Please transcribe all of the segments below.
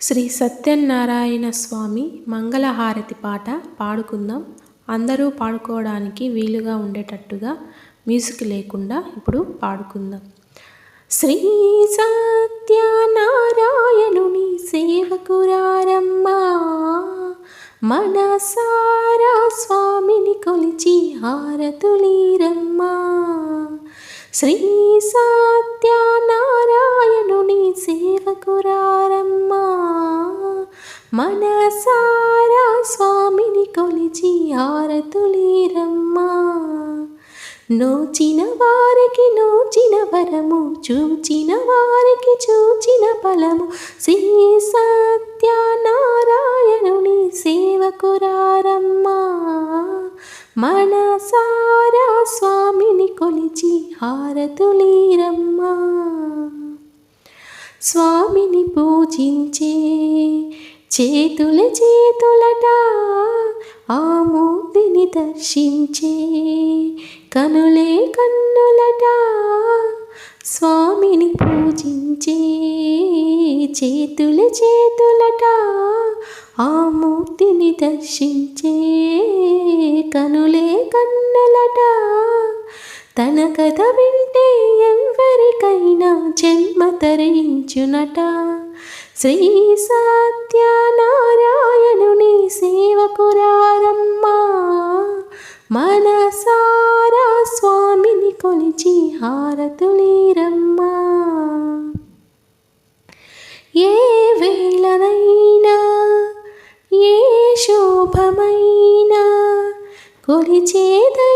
శ్రీ సత్యనారాయణ స్వామి మంగళహారతి పాట పాడుకుందాం. అందరూ పాడుకోవడానికి వీలుగా ఉండేటట్టుగా మ్యూజిక్ లేకుండా ఇప్పుడు పాడుకుందాం. శ్రీ సత్యనారాయణుని సేవకురారమ్మా మనసారా స్వామిని కొలిచి హారతులీరమ్మా. శ్రీ సత్యనారాయణుని సేవకురారమ్మా. మనసారా స్వామిని కొలిచి ఆరతులీరమ్మా. నోచిన వారికి నోచిన వరము చూచిన వారికి చూచిన ఫలము శ్రీ సత్యనారాయణుని సేవకురారమ్మా. మనసా హారతులీరమ్మా స్వామిని పూజించే చేతుల చేతులట ఆ మూర్తిని దర్శించే కనులే కన్నులట స్వామిని పూజించే చేతుల చేతులట ఆ మూర్తిని దర్శించే కనులే కన్నులట తన కథ వింటే ఎవరికైనా జన్మ తరించునట. శ్రీ సత్యనారాయణుని సేవకురారమ్మా మనసారా స్వామిని కొలిచి హారతులీరమ్మా. ఏ వేళనైనా ఏ శోభమైనా కొలిచేదై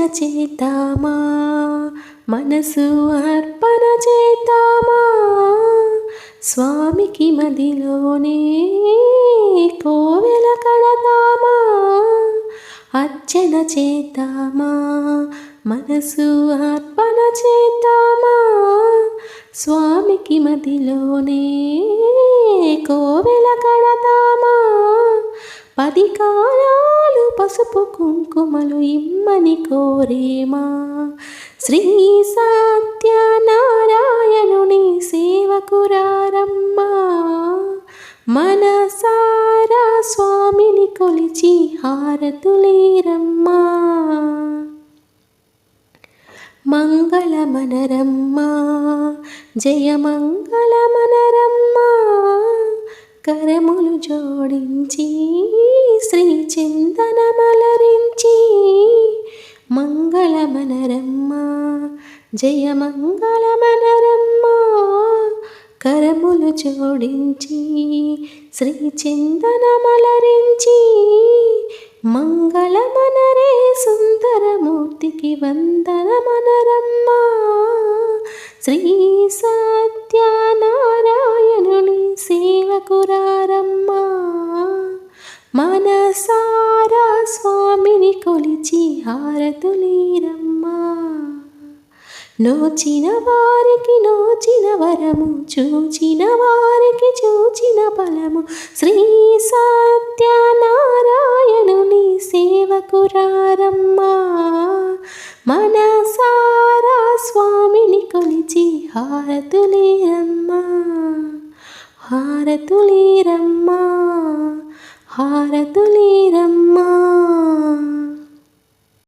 అర్చన చేద్దామా? మనసు అర్పణ చేద్దామా? స్వామికి మదిలోనే కోవెల కడదామా అర్చన చేద్దామా? మనసు అర్పణ చేద్దామా? స్వామికి మదిలోనే కోవెల కడదామా పది కాలం పసుపు కుంకుమలు ఇమ్మని కోరేమా? శ్రీ సత్యనారాయణుని సేవకురారమ్మా మనసారా స్వామిని కొలిచి హారతులేరమ్మా మంగళమనరమ్మా. జయమంగళమనరమ్మా కరములు జోడించి శ్రీ చందనమలరించి మంగళమనరమ్మ జయ మంగళమనరమ్మ కరములు జోడించి శ్రీ చందనమలరించి మంగళమనరే సుందరమూర్తికి వందనమనరమ్మ శ్రీ మనసారా స్వామిని కొలిచి హారతులీరమ్మా. నోచిన వారికి నోచిన వరము చూచిన వారికి చూచిన ఫలము. శ్రీ సత్యనారాయణుని సేవకురారమ్మా మనసారా స్వామిని కొలిచి హారతులేరమ్మా. హారతులేరమ్మా. హారతులేరమ్మా